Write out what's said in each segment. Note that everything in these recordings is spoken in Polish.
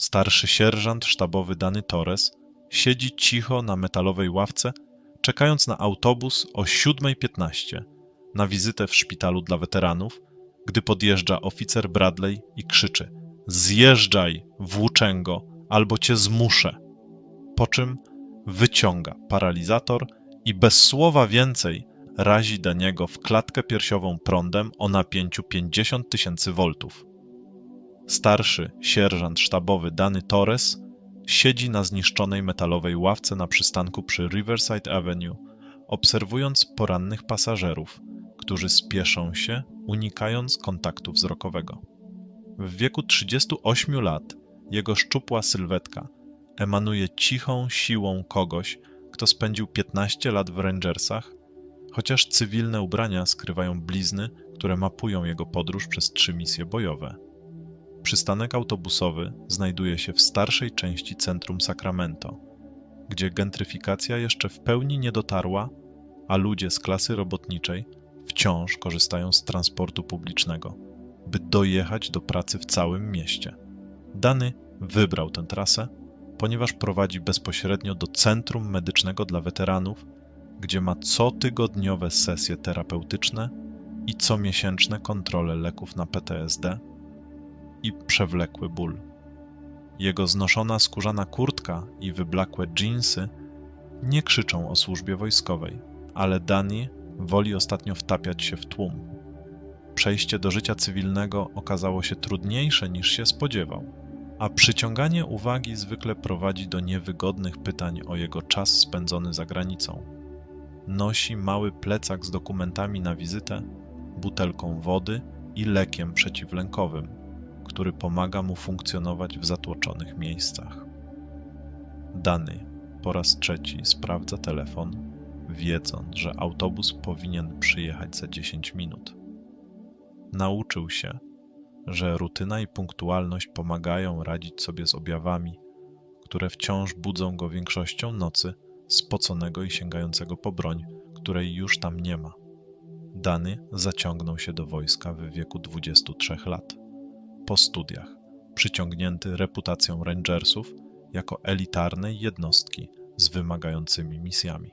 Starszy sierżant sztabowy Dany Torres siedzi cicho na metalowej ławce, czekając na autobus o 7.15 na wizytę w szpitalu dla weteranów, gdy podjeżdża oficer Bradley i krzyczy: Zjeżdżaj, włóczęgo, albo cię zmuszę. Po czym wyciąga paralizator i bez słowa więcej razi Daniego w klatkę piersiową prądem o napięciu 50 tysięcy voltów. Starszy sierżant sztabowy Dany Torres siedzi na zniszczonej metalowej ławce na przystanku przy Riverside Avenue, obserwując porannych pasażerów, którzy spieszą się, unikając kontaktu wzrokowego. W wieku 38 lat jego szczupła sylwetka emanuje cichą siłą kogoś, kto spędził 15 lat w Rangersach, chociaż cywilne ubrania skrywają blizny, które mapują jego podróż przez trzy misje bojowe. Przystanek autobusowy znajduje się w starszej części centrum Sacramento, gdzie gentryfikacja jeszcze w pełni nie dotarła, a ludzie z klasy robotniczej wciąż korzystają z transportu publicznego, by dojechać do pracy w całym mieście. Dany wybrał tę trasę, ponieważ prowadzi bezpośrednio do Centrum Medycznego dla Weteranów, gdzie ma cotygodniowe sesje terapeutyczne i comiesięczne kontrole leków na PTSD i przewlekły ból. Jego znoszona skórzana kurtka i wyblakłe dżinsy nie krzyczą o służbie wojskowej, ale Dani woli ostatnio wtapiać się w tłum. Przejście do życia cywilnego okazało się trudniejsze niż się spodziewał, a przyciąganie uwagi zwykle prowadzi do niewygodnych pytań o jego czas spędzony za granicą. Nosi mały plecak z dokumentami na wizytę, butelką wody i lekiem przeciwlękowym, który pomaga mu funkcjonować w zatłoczonych miejscach. Dany po raz trzeci sprawdza telefon, wiedząc, że autobus powinien przyjechać za 10 minut. Nauczył się, że rutyna i punktualność pomagają radzić sobie z objawami, które wciąż budzą go większością nocy, spoconego i sięgającego po broń, której już tam nie ma. Dany zaciągnął się do wojska w wieku 23 lat. Po studiach, przyciągnięty reputacją Rangersów jako elitarnej jednostki z wymagającymi misjami.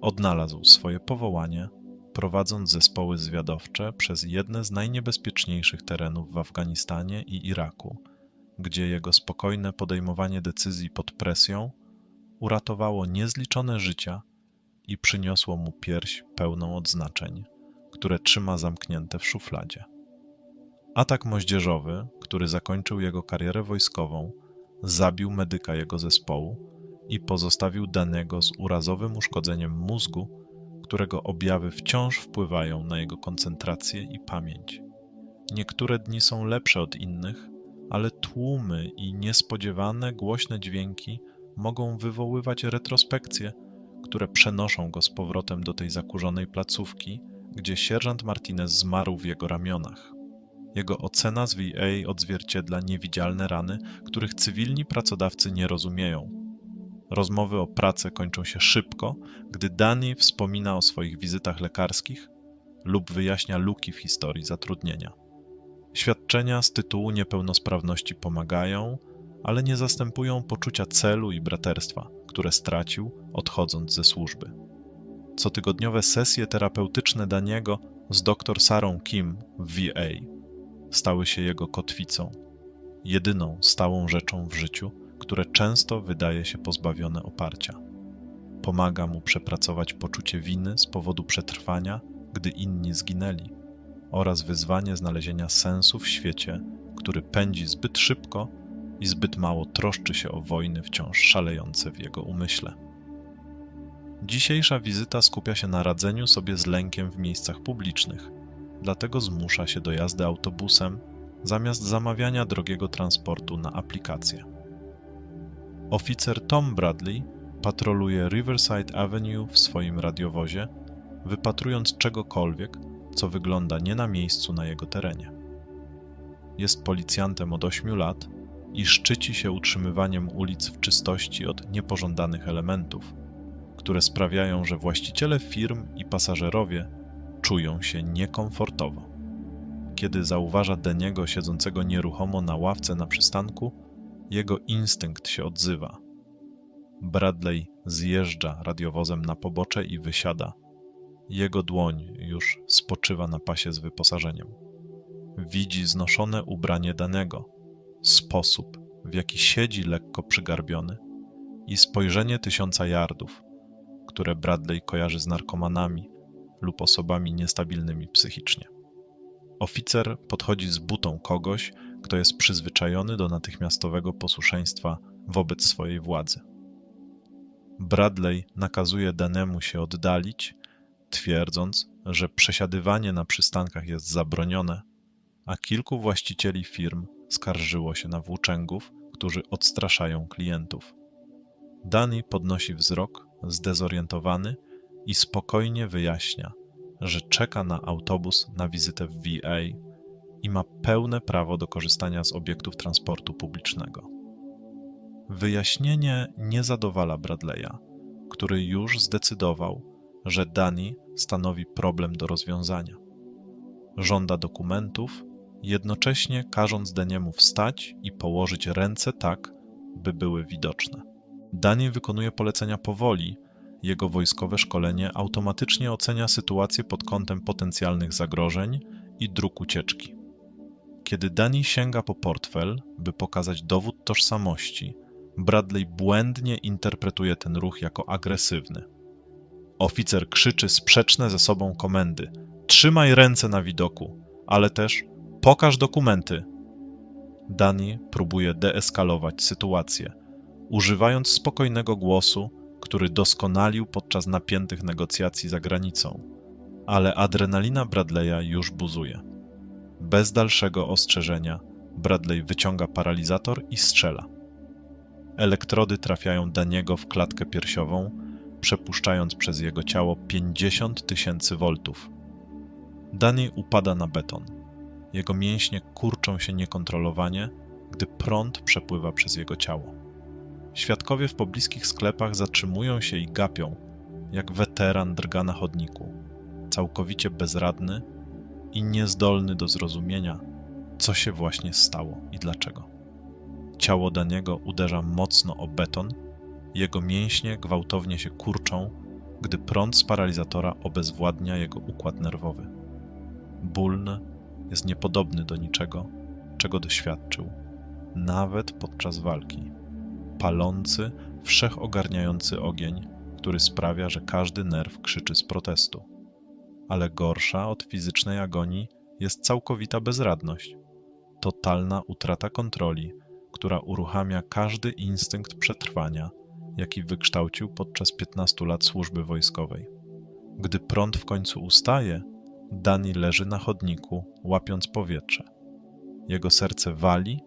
Odnalazł swoje powołanie, prowadząc zespoły zwiadowcze przez jedne z najniebezpieczniejszych terenów w Afganistanie i Iraku, gdzie jego spokojne podejmowanie decyzji pod presją uratowało niezliczone życia i przyniosło mu pierś pełną odznaczeń, które trzyma zamknięte w szufladzie. Atak moździerzowy, który zakończył jego karierę wojskową, zabił medyka jego zespołu i pozostawił danego z urazowym uszkodzeniem mózgu, którego objawy wciąż wpływają na jego koncentrację i pamięć. Niektóre dni są lepsze od innych, ale tłumy i niespodziewane głośne dźwięki mogą wywoływać retrospekcje, które przenoszą go z powrotem do tej zakurzonej placówki, gdzie sierżant Martinez zmarł w jego ramionach. Jego ocena z VA odzwierciedla niewidzialne rany, których cywilni pracodawcy nie rozumieją. Rozmowy o pracę kończą się szybko, gdy Dani wspomina o swoich wizytach lekarskich lub wyjaśnia luki w historii zatrudnienia. Świadczenia z tytułu niepełnosprawności pomagają, ale nie zastępują poczucia celu i braterstwa, które stracił odchodząc ze służby. Cotygodniowe sesje terapeutyczne Daniego z dr Sarą Kim w VA stały się jego kotwicą, jedyną stałą rzeczą w życiu, które często wydaje się pozbawione oparcia. Pomaga mu przepracować poczucie winy z powodu przetrwania, gdy inni zginęli, oraz wyzwanie znalezienia sensu w świecie, który pędzi zbyt szybko i zbyt mało troszczy się o wojny wciąż szalejące w jego umyśle. Dzisiejsza wizyta skupia się na radzeniu sobie z lękiem w miejscach publicznych, dlatego zmusza się do jazdy autobusem zamiast zamawiania drogiego transportu na aplikację. Oficer Tom Bradley patroluje Riverside Avenue w swoim radiowozie, wypatrując czegokolwiek, co wygląda nie na miejscu na jego terenie. Jest policjantem od 8 lat i szczyci się utrzymywaniem ulic w czystości od niepożądanych elementów, które sprawiają, że właściciele firm i pasażerowie czują się niekomfortowo. Kiedy zauważa Deniego siedzącego nieruchomo na ławce na przystanku, jego instynkt się odzywa. Bradley zjeżdża radiowozem na pobocze i wysiada. Jego dłoń już spoczywa na pasie z wyposażeniem. Widzi znoszone ubranie danego, sposób, w jaki siedzi lekko przygarbiony i spojrzenie tysiąca yardów, które Bradley kojarzy z narkomanami lub osobami niestabilnymi psychicznie. Oficer podchodzi z butą kogoś, kto jest przyzwyczajony do natychmiastowego posłuszeństwa wobec swojej władzy. Bradley nakazuje Danemu się oddalić, twierdząc, że przesiadywanie na przystankach jest zabronione, a kilku właścicieli firm skarżyło się na włóczęgów, którzy odstraszają klientów. Dani podnosi wzrok, zdezorientowany i spokojnie wyjaśnia, że czeka na autobus na wizytę w VA i ma pełne prawo do korzystania z obiektów transportu publicznego. Wyjaśnienie nie zadowala Bradley'a, który już zdecydował, że Dani stanowi problem do rozwiązania. Żąda dokumentów, jednocześnie każąc Daniemu wstać i położyć ręce tak, by były widoczne. Dani wykonuje polecenia powoli, jego wojskowe szkolenie automatycznie ocenia sytuację pod kątem potencjalnych zagrożeń i dróg ucieczki. Kiedy Dani sięga po portfel, by pokazać dowód tożsamości, Bradley błędnie interpretuje ten ruch jako agresywny. Oficer krzyczy sprzeczne ze sobą komendy: Trzymaj ręce na widoku, ale też pokaż dokumenty. Dani próbuje deeskalować sytuację, używając spokojnego głosu, który doskonalił podczas napiętych negocjacji za granicą, ale adrenalina Bradleya już buzuje. Bez dalszego ostrzeżenia Bradley wyciąga paralizator i strzela. Elektrody trafiają Daniego w klatkę piersiową, przepuszczając przez jego ciało 50 tysięcy voltów. Dani upada na beton. Jego mięśnie kurczą się niekontrolowanie, gdy prąd przepływa przez jego ciało. Świadkowie w pobliskich sklepach zatrzymują się i gapią, jak weteran drga na chodniku, całkowicie bezradny i niezdolny do zrozumienia, co się właśnie stało i dlaczego. Ciało Daniego uderza mocno o beton, jego mięśnie gwałtownie się kurczą, gdy prąd z paralizatora obezwładnia jego układ nerwowy. Ból jest niepodobny do niczego, czego doświadczył, nawet podczas walki. Palący, wszechogarniający ogień, który sprawia, że każdy nerw krzyczy z protestu. Ale gorsza od fizycznej agonii jest całkowita bezradność, totalna utrata kontroli, która uruchamia każdy instynkt przetrwania, jaki wykształcił podczas 15 lat służby wojskowej. Gdy prąd w końcu ustaje, Dani leży na chodniku, łapiąc powietrze. Jego serce wali,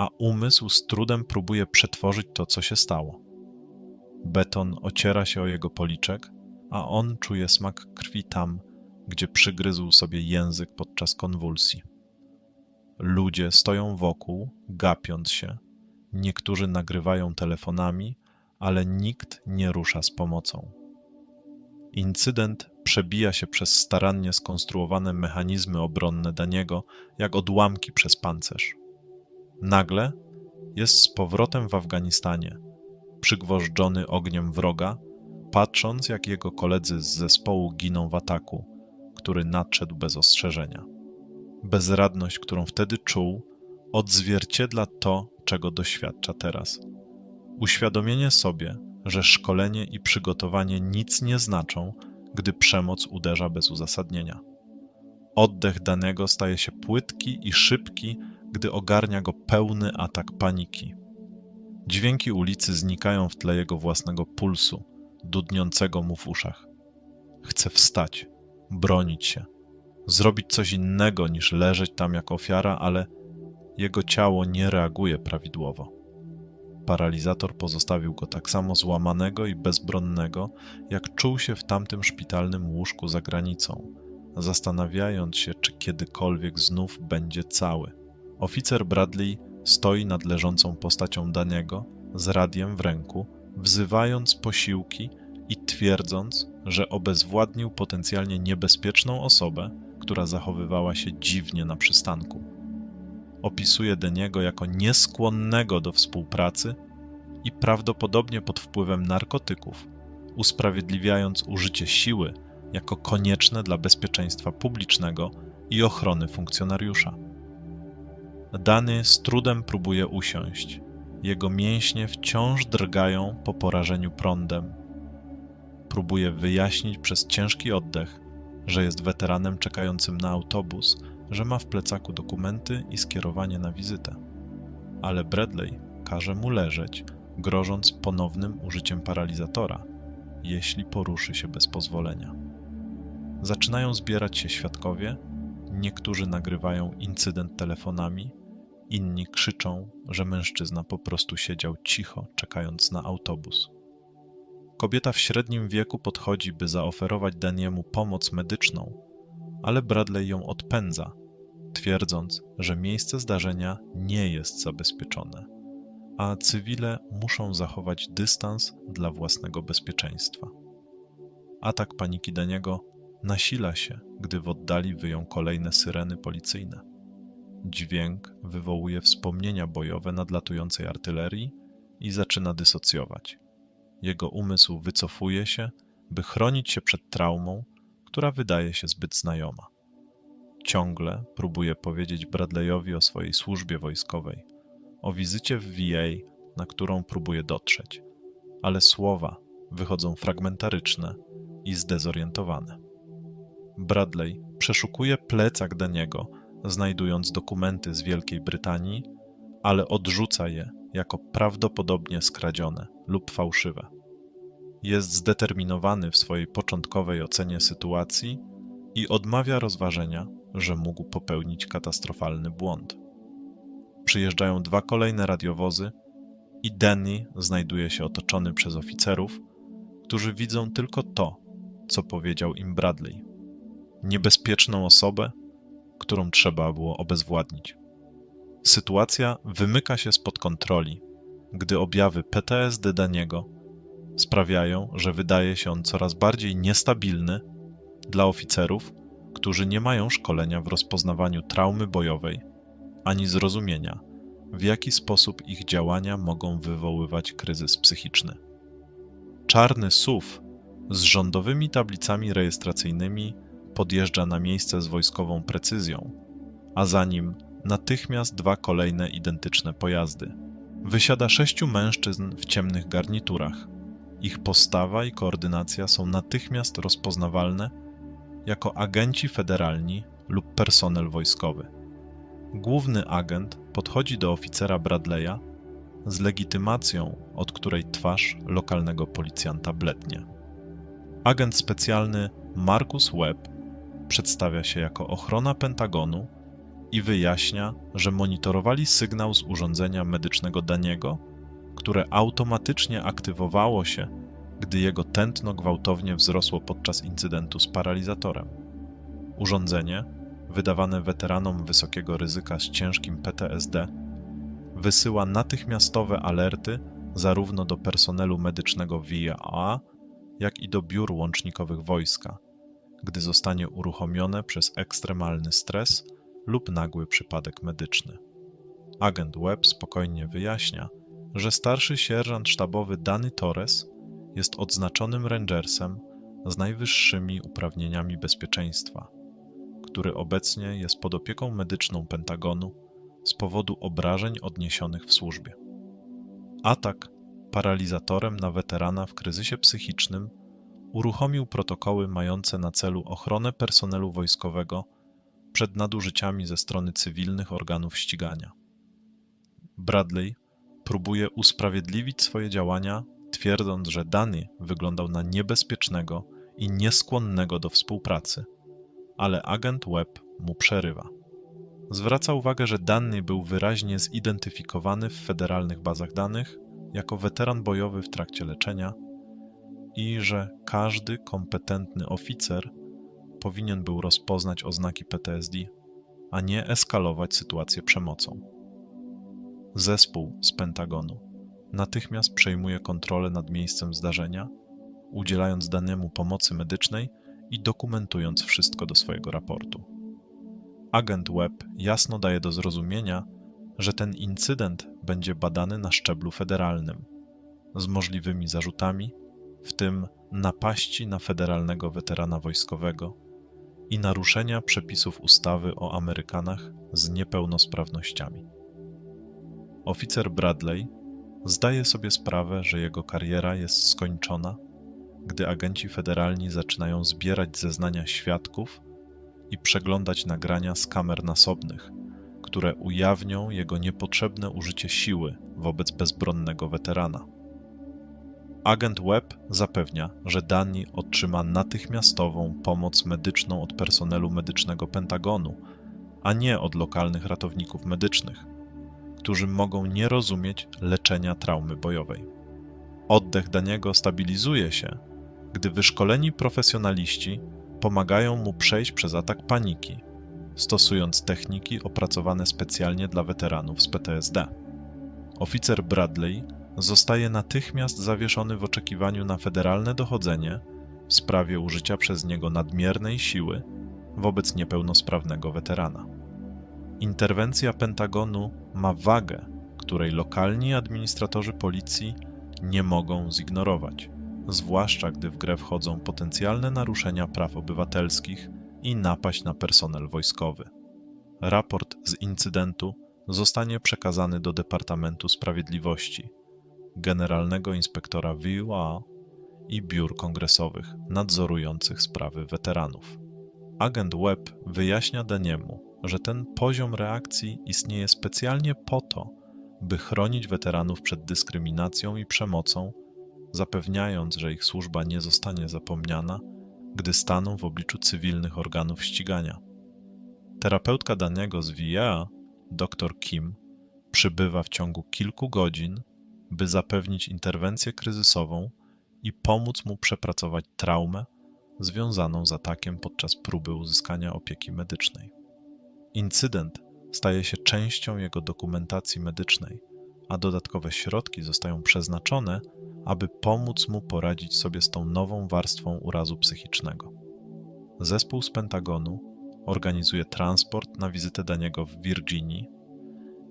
a umysł z trudem próbuje przetworzyć to, co się stało. Beton ociera się o jego policzek, a on czuje smak krwi tam, gdzie przygryzł sobie język podczas konwulsji. Ludzie stoją wokół, gapiąc się. Niektórzy nagrywają telefonami, ale nikt nie rusza z pomocą. Incydent przebija się przez starannie skonstruowane mechanizmy obronne Daniego, jak odłamki przez pancerz. Nagle jest z powrotem w Afganistanie, przygwożdżony ogniem wroga, patrząc jak jego koledzy z zespołu giną w ataku, który nadszedł bez ostrzeżenia. Bezradność, którą wtedy czuł, odzwierciedla to, czego doświadcza teraz. Uświadomienie sobie, że szkolenie i przygotowanie nic nie znaczą, gdy przemoc uderza bez uzasadnienia. Oddech danego staje się płytki i szybki, gdy ogarnia go pełny atak paniki. Dźwięki ulicy znikają w tle jego własnego pulsu, dudniącego mu w uszach. Chce wstać, bronić się, zrobić coś innego niż leżeć tam jak ofiara, ale jego ciało nie reaguje prawidłowo. Paralizator pozostawił go tak samo złamanego i bezbronnego, jak czuł się w tamtym szpitalnym łóżku za granicą, zastanawiając się, czy kiedykolwiek znów będzie cały. Oficer Bradley stoi nad leżącą postacią Daniego z radiem w ręku, wzywając posiłki i twierdząc, że obezwładnił potencjalnie niebezpieczną osobę, która zachowywała się dziwnie na przystanku. opisuje Deniego jako nieskłonnego do współpracy i prawdopodobnie pod wpływem narkotyków, usprawiedliwiając użycie siły jako konieczne dla bezpieczeństwa publicznego i ochrony funkcjonariusza. Dany z trudem próbuje usiąść. Jego mięśnie wciąż drgają po porażeniu prądem. Próbuje wyjaśnić przez ciężki oddech, że jest weteranem czekającym na autobus, że ma w plecaku dokumenty i skierowanie na wizytę. Ale Bradley każe mu leżeć, grożąc ponownym użyciem paralizatora, jeśli poruszy się bez pozwolenia. Zaczynają zbierać się świadkowie, niektórzy nagrywają incydent telefonami, inni krzyczą, że mężczyzna po prostu siedział cicho, czekając na autobus. Kobieta w średnim wieku podchodzi, by zaoferować Daniemu pomoc medyczną, ale Bradley ją odpędza, twierdząc, że miejsce zdarzenia nie jest zabezpieczone, a cywile muszą zachować dystans dla własnego bezpieczeństwa. Atak paniki Daniego nasila się, gdy w oddali wyją kolejne syreny policyjne. Dźwięk wywołuje wspomnienia bojowe nadlatującej artylerii i zaczyna dysocjować. Jego umysł wycofuje się, by chronić się przed traumą, która wydaje się zbyt znajoma. Ciągle próbuje powiedzieć Bradleyowi o swojej służbie wojskowej, o wizycie w VA, na którą próbuje dotrzeć, ale słowa wychodzą fragmentaryczne i zdezorientowane. Bradley przeszukuje plecak Daniego, znajdując dokumenty z Wielkiej Brytanii, ale odrzuca je jako prawdopodobnie skradzione lub fałszywe. Jest zdeterminowany w swojej początkowej ocenie sytuacji i odmawia rozważenia, że mógł popełnić katastrofalny błąd. Przyjeżdżają dwa kolejne radiowozy i Denny znajduje się otoczony przez oficerów, którzy widzą tylko to, co powiedział im Bradley. Niebezpieczną osobę, którą trzeba było obezwładnić. Sytuacja wymyka się spod kontroli, gdy objawy PTSD Daniego sprawiają, że wydaje się on coraz bardziej niestabilny dla oficerów, którzy nie mają szkolenia w rozpoznawaniu traumy bojowej ani zrozumienia, w jaki sposób ich działania mogą wywoływać kryzys psychiczny. Czarny SUV z rządowymi tablicami rejestracyjnymi podjeżdża na miejsce z wojskową precyzją, a za nim natychmiast dwa kolejne identyczne pojazdy. Wysiada sześciu mężczyzn w ciemnych garniturach. Ich postawa i koordynacja są natychmiast rozpoznawalne jako agenci federalni lub personel wojskowy. Główny agent podchodzi do oficera Bradleya z legitymacją, od której twarz lokalnego policjanta blednie. Agent specjalny Marcus Webb przedstawia się jako ochrona Pentagonu i wyjaśnia, że monitorowali sygnał z urządzenia medycznego Daniego, które automatycznie aktywowało się, gdy jego tętno gwałtownie wzrosło podczas incydentu z paralizatorem. Urządzenie, wydawane weteranom wysokiego ryzyka z ciężkim PTSD, wysyła natychmiastowe alerty zarówno do personelu medycznego VIA, jak i do biur łącznikowych wojska, gdy zostanie uruchomione przez ekstremalny stres lub nagły przypadek medyczny. Agent Webb spokojnie wyjaśnia, że starszy sierżant sztabowy Danny Torres jest odznaczonym rangersem z najwyższymi uprawnieniami bezpieczeństwa, który obecnie jest pod opieką medyczną Pentagonu z powodu obrażeń odniesionych w służbie. Atak paralizatorem na weterana w kryzysie psychicznym uruchomił protokoły mające na celu ochronę personelu wojskowego przed nadużyciami ze strony cywilnych organów ścigania. Bradley próbuje usprawiedliwić swoje działania, twierdząc, że Dany wyglądał na niebezpiecznego i nieskłonnego do współpracy, ale agent Webb mu przerywa. Zwraca uwagę, że Danny był wyraźnie zidentyfikowany w federalnych bazach danych jako weteran bojowy w trakcie leczenia i że każdy kompetentny oficer powinien był rozpoznać oznaki PTSD, a nie eskalować sytuację przemocą. Zespół z Pentagonu natychmiast przejmuje kontrolę nad miejscem zdarzenia, udzielając danemu pomocy medycznej i dokumentując wszystko do swojego raportu. Agent Webb jasno daje do zrozumienia, że ten incydent będzie badany na szczeblu federalnym, z możliwymi zarzutami, w tym napaści na federalnego weterana wojskowego i naruszenia przepisów ustawy o Amerykanach z niepełnosprawnościami. Oficer Bradley zdaje sobie sprawę, że jego kariera jest skończona, gdy agenci federalni zaczynają zbierać zeznania świadków i przeglądać nagrania z kamer nasobnych, które ujawnią jego niepotrzebne użycie siły wobec bezbronnego weterana. Agent Webb zapewnia, że Dani otrzyma natychmiastową pomoc medyczną od personelu medycznego Pentagonu, a nie od lokalnych ratowników medycznych, którzy mogą nie rozumieć leczenia traumy bojowej. Oddech Daniego stabilizuje się, gdy wyszkoleni profesjonaliści pomagają mu przejść przez atak paniki, stosując techniki opracowane specjalnie dla weteranów z PTSD. Oficer Bradley zostaje natychmiast zawieszony w oczekiwaniu na federalne dochodzenie w sprawie użycia przez niego nadmiernej siły wobec niepełnosprawnego weterana. Interwencja Pentagonu ma wagę, której lokalni administratorzy policji nie mogą zignorować, zwłaszcza gdy w grę wchodzą potencjalne naruszenia praw obywatelskich i napaść na personel wojskowy. Raport z incydentu zostanie przekazany do Departamentu Sprawiedliwości, Generalnego Inspektora WIUA i biur kongresowych nadzorujących sprawy weteranów. Agent Webb wyjaśnia Deniemu, że ten poziom reakcji istnieje specjalnie po to, by chronić weteranów przed dyskryminacją i przemocą, zapewniając, że ich służba nie zostanie zapomniana, gdy staną w obliczu cywilnych organów ścigania. Terapeutka Daniego z VIA, dr Kim, przybywa w ciągu kilku godzin, by zapewnić interwencję kryzysową i pomóc mu przepracować traumę związaną z atakiem podczas próby uzyskania opieki medycznej. Incydent staje się częścią jego dokumentacji medycznej, a dodatkowe środki zostają przeznaczone, aby pomóc mu poradzić sobie z tą nową warstwą urazu psychicznego. Zespół z Pentagonu organizuje transport na wizytę Daniego w Virginii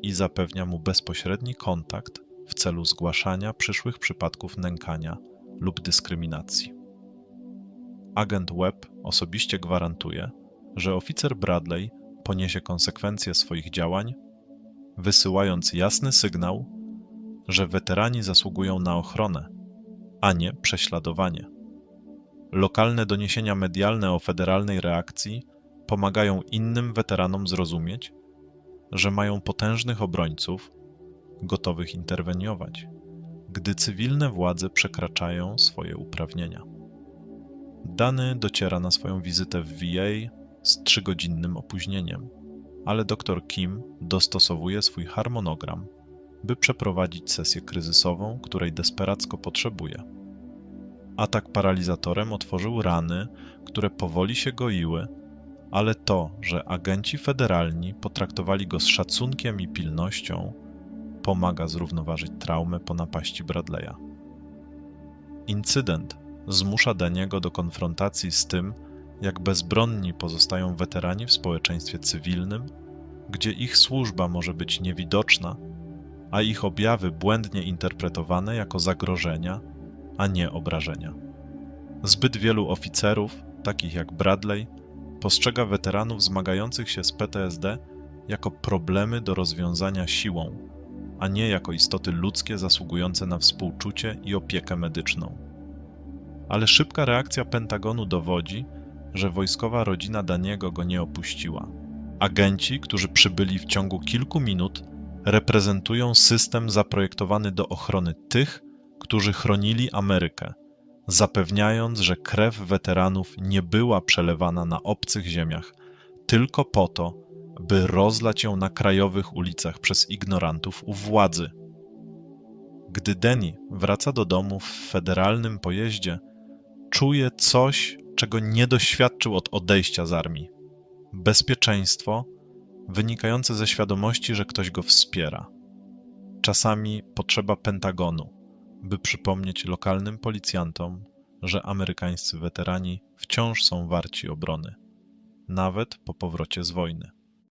i zapewnia mu bezpośredni kontakt w celu zgłaszania przyszłych przypadków nękania lub dyskryminacji. Agent Webb osobiście gwarantuje, że oficer Bradley poniesie konsekwencje swoich działań, wysyłając jasny sygnał, że weterani zasługują na ochronę, a nie prześladowanie. Lokalne doniesienia medialne o federalnej reakcji pomagają innym weteranom zrozumieć, że mają potężnych obrońców gotowych interweniować, gdy cywilne władze przekraczają swoje uprawnienia. Dany dociera na swoją wizytę w VA z trzygodzinnym opóźnieniem, ale dr Kim dostosowuje swój harmonogram, by przeprowadzić sesję kryzysową, której desperacko potrzebuje. Atak paralizatorem otworzył rany, które powoli się goiły, ale to, że agenci federalni potraktowali go z szacunkiem i pilnością, pomaga zrównoważyć traumę po napaści Bradley'a. Incydent zmusza Daniego do konfrontacji z tym, jak bezbronni pozostają weterani w społeczeństwie cywilnym, gdzie ich służba może być niewidoczna, a ich objawy błędnie interpretowane jako zagrożenia, a nie obrażenia. Zbyt wielu oficerów, takich jak Bradley, postrzega weteranów zmagających się z PTSD jako problemy do rozwiązania siłą, a nie jako istoty ludzkie zasługujące na współczucie i opiekę medyczną. Ale szybka reakcja Pentagonu dowodzi, że wojskowa rodzina Daniego go nie opuściła. Agenci, którzy przybyli w ciągu kilku minut, reprezentują system zaprojektowany do ochrony tych, którzy chronili Amerykę, zapewniając, że krew weteranów nie była przelewana na obcych ziemiach tylko po to, by rozlać ją na krajowych ulicach przez ignorantów u władzy. Gdy Denny wraca do domu w federalnym pojeździe, czuje coś, czego nie doświadczył od odejścia z armii. Bezpieczeństwo wynikające ze świadomości, że ktoś go wspiera. Czasami potrzeba Pentagonu, by przypomnieć lokalnym policjantom, że amerykańscy weterani wciąż są warci obrony, nawet po powrocie z wojny.